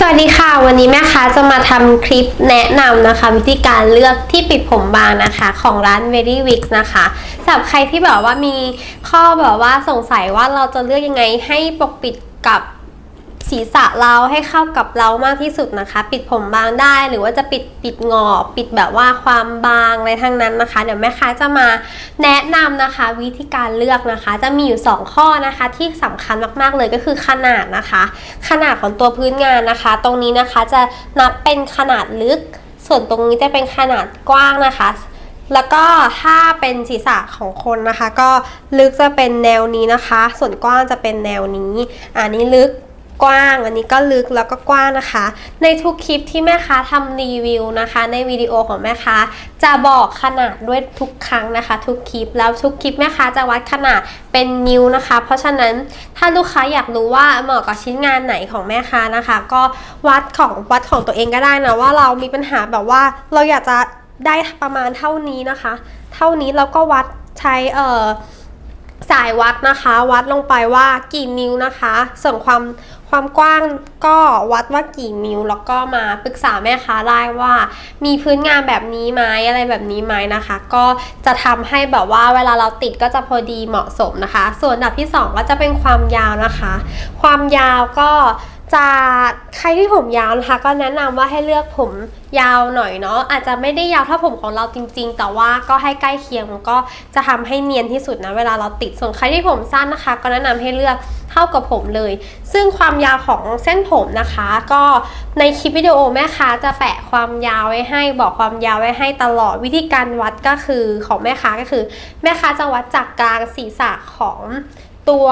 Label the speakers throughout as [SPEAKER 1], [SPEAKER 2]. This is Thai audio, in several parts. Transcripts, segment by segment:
[SPEAKER 1] สวัสดีค่ะ วันนี้แม่ค้าจะมาทำคลิปแนะนำนะคะ วิธีการเลือกที่ปิดผมบางนะคะ ของร้าน Very Wix นะคะสำหรับใครที่แบบว่ามีข้อแบบว่าสงสัยว่าเราจะเลือกยังไงให้ปกปิดกับ ศีรษะเราให้เข้ากับเรามากที่สุดนะคะ ปิดผมบางได้หรือว่าจะปิดปิดงอปิดแบบว่าความบางอะไรทั้งนั้นนะคะ เดี๋ยวแม่ค้าจะมาแนะนำนะคะ วิธีการเลือกนะคะ จะมีอยู่ 2 ข้อนะคะ ที่สำคัญมากๆเลยก็คือขนาดนะคะ ขนาดของตัวพื้นงานนะคะ ตรงนี้นะคะจะนับเป็นขนาดลึก ส่วนตรงนี้จะเป็นขนาดกว้างนะคะแล้วก็ถ้าเป็นศีรษะของคนนะคะ ก็ลึกจะเป็นแนวนี้นะคะ ส่วนกว้างจะเป็นแนวนี้ อันนี้ลึก กว้าง อันนี้ก็ลึกแล้วก็กว้างนะคะ ในทุกคลิปที่แม่ค้าทำรีวิวนะคะ ในวิดีโอของแม่ค้าจะบอกขนาดด้วยทุกครั้งนะคะ ทุกคลิปแล้วทุกคลิปแม่ค้าจะวัดขนาดเป็นนิ้วนะคะ เพราะฉะนั้นถ้าลูกค้าอยากรู้ว่าเหมาะกับชิ้นงานไหนของแม่ค้านะคะ ก็วัดของวัดของตัวเองก็ได้นะว่าเรามีปัญหาแบบว่าเราอยากจะได้ประมาณเท่านี้นะคะ เท่านี้เราก็วัดใช้เอ่อ สายวัดนะคะ วัดลงไปว่ากี่นิ้วนะคะ ส่วนความความกว้างก็วัดว่ากี่นิ้วแล้วก็มาปรึกษาแม่ค้าได้ว่า มีพื้นงานแบบนี้ไหมอะไรแบบนี้ไหมนะคะ ก็จะทำให้แบบว่าเวลาเราติดก็จะพอดีเหมาะสมนะคะ ส่วนอันดับที่สองก็จะเป็นความยาวนะคะ ความยาวก็ จะใครที่ผมยาวนะคะ ก็แนะนำว่าให้เลือกผมยาวหน่อยเนาะอาจจะไม่ได้ยาวเท่าผมของเราจริง ๆ แต่ว่าก็ให้ใกล้เคียงมันก็จะทำให้เนียนที่สุดนะเวลาเราติดส่วนใครที่ผมสั้นนะคะ ก็แนะนำให้เลือกเท่ากับผมเลย ซึ่งความยาวของเส้นผมนะคะ ก็ในคลิปวิดีโอแม่ค้าจะแปะความยาวไว้ให้บอกความยาวไว้ให้ตลอดวิธีการวัดก็คือของแม่ค้าก็คือ แม่ค้าจะวัดจากกลางศีรษะของตัว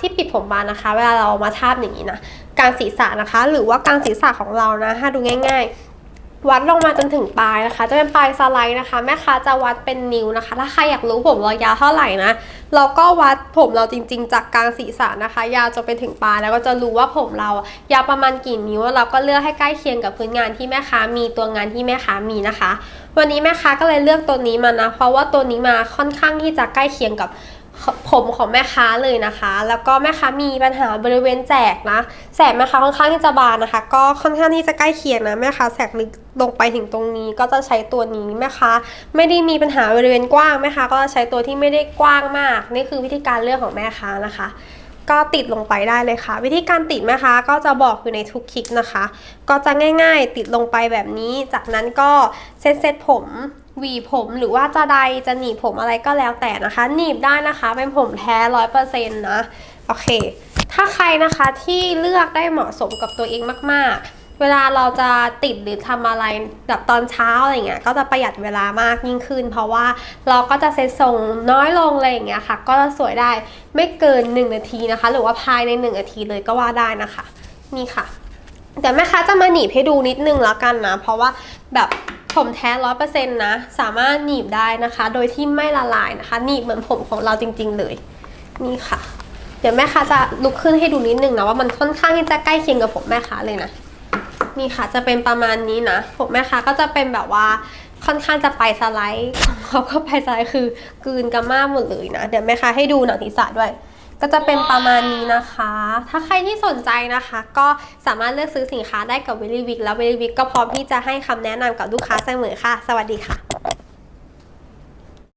[SPEAKER 1] ที่ปิดผมบานนะคะ เวลาเรามาทาบอย่างนี้นะ กลางศีรษะนะคะ หรือว่ากลางศีรษะของเรานะถ้าดูง่าย ๆ วัดลงมาจนถึงปลายนะคะ จะเป็นปลายสไลด์นะคะ แม่ค้าจะวัดเป็นนิ้วนะคะ ถ้าใครอยากรู้ผมเรายาวเท่าไหร่นะเราก็วัดผมเราจริง ๆ จากกลางศีรษะนะคะ ยาวจนไปถึงปลายแล้วก็จะรู้ว่าผมเรายาวประมาณกี่นิ้วเราก็เลือกให้ใกล้เคียงกับพื้นงานที่แม่ค้ามีตัวงานที่แม่ค้ามีนะคะ วันนี้แม่ค้าก็เลยเลือกตัวนี้มานะ เพราะว่าตัวนี้มาค่อนข้างที่จะใกล้เคียงกับ ผมของแม่ค้าเลยนะคะ แล้วก็แม่ค้ามีปัญหาบริเวณแจกนะแสกแม่ค้าค่อนข้างที่จะบานนะคะ ก็ค่อนข้างที่จะใกล้เคียงนะแม่ค้าแสกลึกลงไปถึงตรงนี้ก็จะใช้ตัวนี้แม่ค้าไม่ได้มีปัญหาบริเวณกว้างแม่ค้าก็จะใช้ตัวที่ไม่ได้กว้างมาก นี่คือวิธีการเลือกของแม่ค้านะคะ ก็ติดลงไปได้เลยค่ะ วิธีการติดแม่ค้าก็จะบอกอยู่ในทุกคลิปนะคะ ก็จะง่าย ๆ ติดลงไปแบบนี้ จากนั้นก็เซตเซตผม หวีผมหรือว่าจะใดจะหนีบผมอะไรก็แล้วแต่นะคะ หนีบได้นะคะเป็นผมแท้ร้อยเปอร์เซ็นต์นะ โอเค ถ้าใครนะคะที่เลือกได้เหมาะสมกับตัวเองมากๆ เวลาเราจะติดหรือทำอะไรแบบตอนเช้าอะไรเงี้ยก็จะประหยัดเวลามากยิ่งขึ้น เพราะว่าเราก็จะเซ็ตทรงน้อยลงอะไรอย่างเงี้ยค่ะ ก็จะสวยได้ไม่เกิน 1 นาทีนะคะ หรือว่าภายใน 1 นาทีเลยก็ว่าได้นะคะ นี่ค่ะเดี๋ยวแม่ค้าจะมาหนีบให้ดูนิดนึงแล้วกันนะ เพราะว่าแบบ ผมแท้ร้อยเปอร์เซ็นต์นะ สามารถหนีบได้นะคะ โดยที่ไม่ละลายนะคะ หนีบเหมือนผมของเราจริง ๆ เลย นี่ค่ะ เดี๋ยวแม่ค้าจะลุกขึ้นให้ดูนิดนึงนะว่ามันค่อนข้างที่จะใกล้เคียงกับผมแม่ค้าเลยนะ นี่ค่ะจะเป็นประมาณนี้นะ ผมแม่ค้าก็จะเป็นแบบว่าค่อนข้างจะไปสไลด์เขาก็ไปสไลด์คือกลืนกันมาหมดเลยนะ เดี๋ยวแม่ค้าให้ดูหนังศีรษะด้วย ก็จะเป็นประมาณนี้นะคะ ถ้าใครที่สนใจนะคะ ก็สามารถเลือกซื้อสินค้าได้กับวิลลี่วิกแล้ววิลลี่วิกก็พร้อมที่จะให้คำแนะนำกับลูกค้าเสมอค่ะ สวัสดีค่ะ